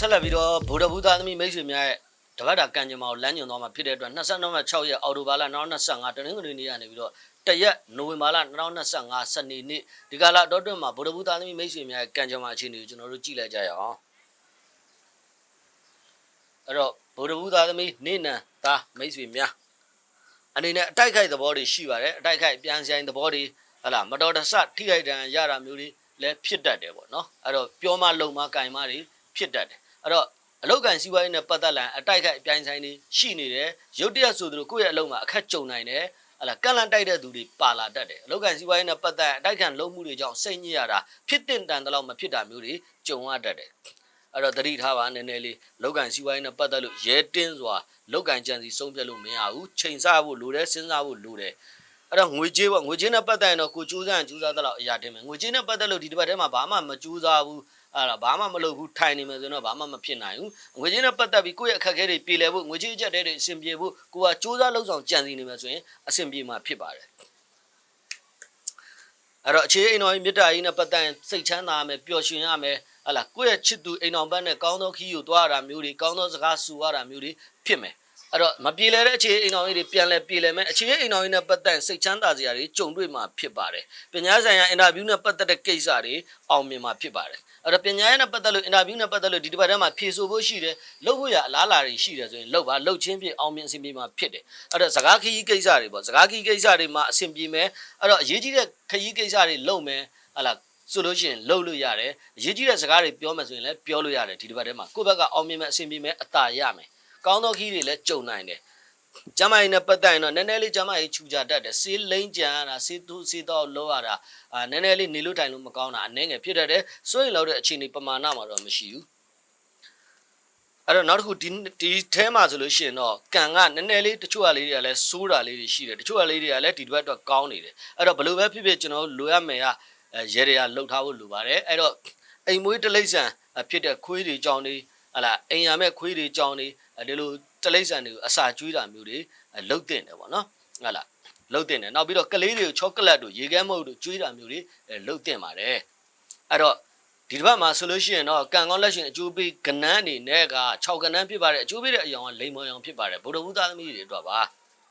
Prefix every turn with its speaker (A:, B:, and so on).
A: ဆက်လက်ပြီးတော့ဗုဒ္ဓဘုသားသမီးမိတ်ဆွေများရဲ့တပတ်တာကံကြမ္မာကိုလမ်းညွှန်သွားမှာဖြစ်တဲ့အတွက်22ရက်6ရက်အောက်တိုဘာလ2025တနင်္ဂနွေနေ့ကနေပြီးတော့တရက်နိုဝင်ဘာလ2025စနေနေ့ဒီကလာတော့တွင်မှာဗုဒ္ဓဘုသားသမီးမိတ်ဆွေများရဲ့ကံကြမ္မာအခြေအနေကိုကျွန်တော်တို့ကြည့်လိုက်ကြရအောင်အဲ့တော့ဗုဒ္ဓဘုသားသမီးနေနံသားမိတ်ဆွေများအနေနဲ့အတိုက်ခိုက်သဘောတွေရှိပါတယ်အတိုက်ခိုက်ပြန်ဆိုင်သဘောတွေဟလာမတော်တဆထိခိုက်ဒဏ်ရာရတာမျိုးတွေလည်းဖြစ်တတ်တယ်ပေါ့နော်အဲ့တော့ပြောမလုံမကင်မတွေဖြစ်တတ်တယ် အဲ့တော့အလောက်ကန်စီးပွားရေးနဲ့ပတ်သက်လာရင်အတိုက်ခိုက်အပြိုင်ဆိုင်တွေရှိနေတယ်ရုတ်တရက်ဆိုသလိုကိုယ့်ရဲ့အလုပ်မှာအခက်ကြုံနိုင်တယ်ဟလာကန့်လန့်တိုက်တဲ့သူတွေပါလာတတ်တယ်အလောက်ကန်စီးပွားရေးနဲ့ပတ်သက်အတိုက်ခံလုံးမှုတွေကြောင့်စိတ်ညစ်ရတာဖြစ်တဲ့တန်တလောက်မဖြစ်တာမျိုးတွေကြုံရတတ်တယ်အဲ့တော့သတိထားပါနည်းနည်းလေးလောက်ကန်စီးပွားရေးနဲ့ပတ်သက်လို့ရဲတင်းစွာလောက်ကန်ကြံစီဆုံးဖြတ်လို့မရဘူးချိန်ဆဖို့လိုတယ်စဉ်းစားဖို့လိုတယ် အဲ့တော့ငွေကြေးပေါ့ငွေကြေးနဲ့ပတ်သက်ရင်တော့ကိုကြိုးစားရင်ကြိုးစားသလောက်အရာတင်မယ်ငွေကြေးနဲ့ပတ်သက်လို့ဒီတစ်ပတ်ထဲမှာဘာမှမကြိုးစားဘူးအဲ့ဒါဘာမှမလုပ်ဘူးထိုင်နေမယ်ဆိုတော့ဘာမှမဖြစ်နိုင်ဘူးငွေကြေးနဲ့ပတ်သက်ပြီးကိုယ့်ရဲ့အခက်အခဲတွေပြေလည်ဖို့ငွေကြေးအကျက်တွေအဆင်ပြေဖို့ကိုကစူးစမ်းလှုပ်ဆောင်ကြံစီနေမယ်ဆိုရင်အဆင်ပြေမှာဖြစ်ပါတယ်အဲ့တော့အခြေအိမ်တော်ကြီးမြတ်တာကြီးနဲ့ပတ်သက်ရင်စိတ်ချမ်းသာရမယ်ပျော်ရွှင်ရမယ်ဟလာကိုယ့်ရဲ့ချစ်သူအိမ်တော်ဘက်နဲ့ကောင်းသောခီးကိုသွားရတာမျိုးတွေကောင်းသောစကားဆူရတာမျိုးတွေဖြစ်မယ် အဲ့တော့မပြေလဲတဲ့အခြေအိမ်တော်ကြီးတွေပြန်လဲပြေလဲမယ်အခြေအိမ်တော်ကြီးနဲ့ပတ်သက်ရင်စိတ်ချမ်းသာစရာတွေကြုံတွေ့မှာဖြစ်ပါတယ်ပညာဆိုင်ရာအင်တာဗျူးနဲ့ပတ်သက်တဲ့ကိစ္စတွေအောင်မြင်မှာဖြစ်ပါတယ်အဲ့တော့ပညာရေးနဲ့ပတ်သက်လို့အင်တာဗျူးနဲ့ပတ်သက်လို့ဒီတစ်ပတ်ထဲမှာဖြေဆိုဖို့ရှိတယ်လုပ်ဖို့ရအလားအလာတွေရှိတယ်ဆိုရင်လုပ်ပါလုပ်ချင်းဖြင့်အောင်မြင်အဆင်ပြေမှာဖြစ်တယ်အဲ့တော့စကားခရီးကိစ္စတွေပေါ့စကားခရီးကိစ္စတွေမှာအဆင်ပြေမယ်အဲ့တော့အရေးကြီးတဲ့ခရီးကိစ္စတွေလုပ်မယ်ဟလာဆိုလို့ရှိရင်လှုပ်လို့ရတယ်အရေးကြီးတဲ့စကားတွေပြောမယ်ဆိုရင်လည်းပြောလို့ရတယ်ဒီတစ်ပတ်ထဲမှာကိုယ့်ဘက်ကအောင်မြင်မဲ့အဆင်ပြေမဲ့အသာရမယ် ကောင်းသောခီးတွေလည်းကြုံနိုင်တယ်ကျမကြီးနဲ့ပတ်သက်ရင်တော့နည်းနည်းလေးကျမကြီးခြူကြတတ်တယ်စေးလိမ့်ကြံရတာစေးသူစေးတော့လောရတာအာနည်းနည်းလေးနေလို့တိုင်လို့မကောင်းတာအနည်းငယ်ဖြစ်တတ်တယ်စိုးရင်လောက်တဲ့အခြေအနေပမာဏမှာတော့မရှိဘူးအဲ့တော့နောက်တစ်ခုဒီဒီအဲမှာဆိုလို့ရှိရင်တော့ကံကနည်းနည်းလေးတချို့ကလေးတွေကလည်းစိုးတာလေးတွေရှိတယ်တချို့ကလေးတွေကလည်းဒီတစ်ပတ်တော့ကောင်းနေတယ်အဲ့တော့ဘယ်လိုပဲဖြစ်ဖြစ်ကျွန်တော်တို့လိုရမယ်ကအဲရဲတွေကလှုပ်ထားဖို့လိုပါတယ်အဲ့တော့အိမ်မွေးတလိမ့်ဆန်ဖြစ်တဲ့ခွေးတွေကြောင်းတွေဟလာအိမ်ရမဲ့ခွေးတွေကြောင်းတွေ ဒီလိုတလိမ့်ဆန်တွေကိုအစာကျွေးတာမျိုးတွေလှုပ်တင်တယ်ပေါ့နော်ဟလာလှုပ်တင်တယ်နောက်ပြီးတော့ကလေးတွေကိုချောကလက်တို့ရေခဲမုတ်တို့ကျွေးတာမျိုးတွေလှုပ်တင်ပါတယ်အဲ့တော့ဒီတစ်ပတ်မှာဆိုလို့ရှိရင်တော့ကံကောင်းလက်ရှင်အကျိုးပေးကနန်းအနေနဲ့က6ကနန်းဖြစ်ပါတယ်အကျိုးပေးတဲ့အယောင်ကလိမ်မော်ယောင်ဖြစ်ပါတယ်ဗုဒ္ဓဘုသားသမီးတွေအတွက်ပါ